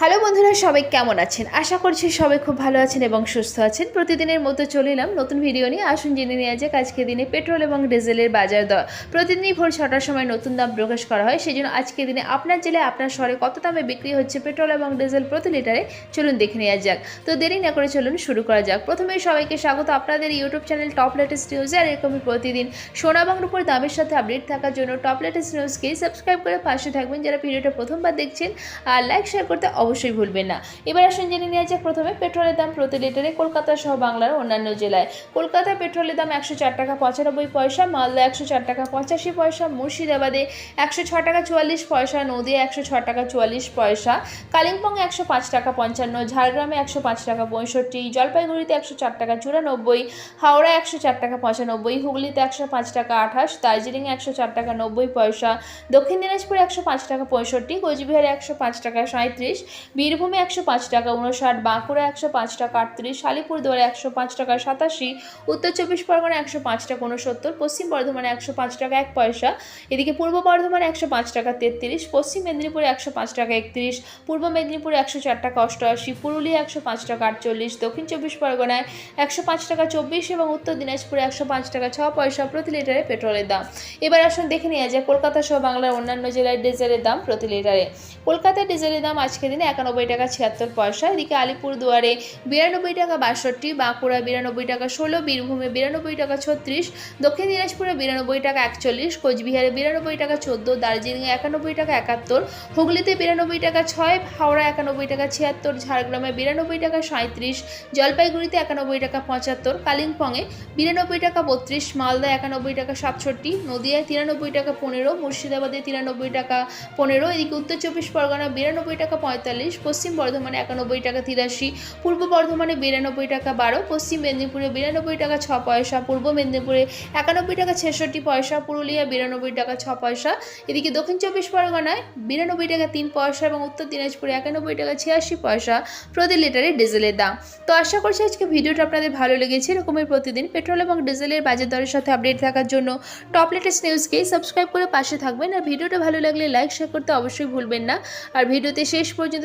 Hello বন্ধুরা, সবাই কেমন আছেন? আশা করছি সবাই খুব ভালো আছেন এবং সুস্থ আছেন। প্রতিদিনের মতো চলে এলাম নতুন ভিডিও নিয়ে। আসুন জেনে নেওয়া যাক আজকে দিনে পেট্রোল এবং ডিজেলের বাজার দর। প্রতিদিনই ভোর ছটার সময় নতুন দাম প্রকাশ করা হয়। সেই জন্য আজকে দিনে আপনার জেলায় আপনার শহরে কত দামে বিক্রি হচ্ছে পেট্রোল এবং ডিজেল প্রতি লিটারে? চলুন দেখে নেওয়া যাক। তো দেরি না করে চলুন শুরু করা যাক। প্রথমে সবাইকে স্বাগত। আপনাদের ইউটিউব চ্যানেল টপ লেটেস্ট নিউজে আর এরকমই প্রতিদিন সোনা বাংলার উপর দামের সাথে আপডেট থাকার জন্য টপ লেটেস্ট নিউজকে সাবস্ক্রাইব করে পাশে থাকবেন। যারা ভিডিওটা প্রথমবার দেখছেন, আর লাইক শেয়ার করতে অবশ্যই ভুলবেন না। এবার আসুন জেনে নেওয়া যাক প্রথমে পেট্রোলের দাম প্রতি লিটারে কলকাতা সহ বাংলার অন্যান্য জেলায়। কলকাতায় পেট্রোলের দাম একশো চার টাকা পঁচানব্বই পয়সা মালদা একশো চার টাকা পঁচাশি পয়সা, মুর্শিদাবাদে একশো ছ টাকা চুয়াল্লিশ পয়সা নদিয়া একশো ছ টাকা চুয়াল্লিশ পয়সা কালিম্পং একশো পাঁচ টাকা পঞ্চান্ন, ঝাড়গ্রামে একশো পাঁচ টাকা পঁয়ষট্টি, জলপাইগুড়িতে একশো চার টাকা চুরানব্বই হাওড়া একশো চার টাকা পঁচানব্বই, হুগলিতে একশো পাঁচ টাকা আঠাশ, দার্জিলিংয়ে একশো চার টাকা নব্বই পয়সা, দক্ষিণ দিনাজপুরে একশো পাঁচ টাকা পঁয়ষট্টি, কোচবিহারে একশো পাঁচ টাকা সাঁত্রিশ বীরভূমে একশো পাঁচ টাকা উনষাট বাঁকুড়া একশো পাঁচ টাকা আটত্রিশ আলিপুরদুয়ারে একশো পাঁচ টাকা সাতাশি উত্তর চব্বিশ পরগনা একশো পাঁচ টাকা উনসত্তর পশ্চিম বর্ধমানে একশো পাঁচ টাকা এক পয়সা এদিকে পূর্ব বর্ধমানে একশো পাঁচ টাকা তেত্রিশ পশ্চিম মেদিনীপুরে একশো পাঁচ টাকা একত্রিশ পূর্ব মেদিনীপুরে একশো চার টাকা অষ্টআশি পুরুলিয়া একশো পাঁচ টাকা আটচল্লিশ দক্ষিণ চব্বিশ পরগনায় একশো পাঁচ টাকা চব্বিশ এবং উত্তর দিনাজপুরে একশো পাঁচ টাকা ছ পয়সা প্রতি লিটারে পেট্রোলের দাম এবার আসুন দেখে নেওয়া যায় কলকাতা সহ বাংলার অন্যান্য জেলায় ডিজেলের দাম প্রতি লিটারে কলকাতায় ডিজেলের দাম আজকের দিনে একানব্বই টাকা ছিয়াত্তর পয়সা। এদিকে আলিপুরদুয়ারে বিরানব্বই টাকা বাষট্টি, বাঁকুড়া বিরানব্বই টাকা ষোলো, বীরভূমে বিরানব্বই টাকা ছত্রিশ, দক্ষিণ দিনাজপুরে বিরানব্বই টাকা একচল্লিশ, কোচবিহারে বিরানব্বই টাকা চোদ্দ, দার্জিলিংয়ে একানব্বই টাকা একাত্তর, হুগলিতে বিরানব্বই টাকা ছয়, হাওড়া একানব্বই টাকা ছিয়াত্তর, ঝাড়গ্রামে বিরানব্বই টাকা সাঁত্রিশ জলপাইগুড়িতে একানব্বই টাকা পঁচাত্তর, কালিম্পংয়ে বিরানব্বই টাকা বত্রিশ মালদা একানব্বই টাকা সাতষট্টি, নদিয়ায় তিরানব্বই টাকা পনেরো, মুর্শিদাবাদে তিরানব্বই টাকা পনেরো, এদিকে উত্তর চব্বিশ পরগনা বিরানব্বই টাকা পঁয়তাল্লিশ পশ্চিম বর্ধমানে একানব্বই টাকা তিরাশি, পূর্ব বর্ধমানে বিরানব্বই টাকা বারো, পশ্চিম মেদিনীপুরে বিরানব্বই টাকা ছ পয়সা, পূর্ব মেদিনীপুরে একানব্বই টাকা ছেষট্টি পয়সা, পুরুলিয়া বিরানব্বই টাকা ছ পয়সা, এদিকে দক্ষিণ চব্বিশ পরগনায় বিরানব্বই টাকা তিন পয়সা এবং উত্তর দিনাজপুরে একানব্বই টাকা ছিয়াশি পয়সা প্রতি লিটারে ডিজেলের দাম। তো আশা করছি আজকে ভিডিওটা আপনাদের ভালো লেগেছে। এরকমের প্রতিদিন পেট্রোল এবং ডিজেলের বাজার দরের সাথে আপডেট থাকার জন্য টপ লেটেস্ট নিউজকে সাবস্ক্রাইব করে পাশে থাকবেন। আর ভিডিওটা ভালো লাগলে লাইক, শেয়ার করতে অবশ্যই ভুলবেন না। আর ভিডিওতে শেষ পর্যন্ত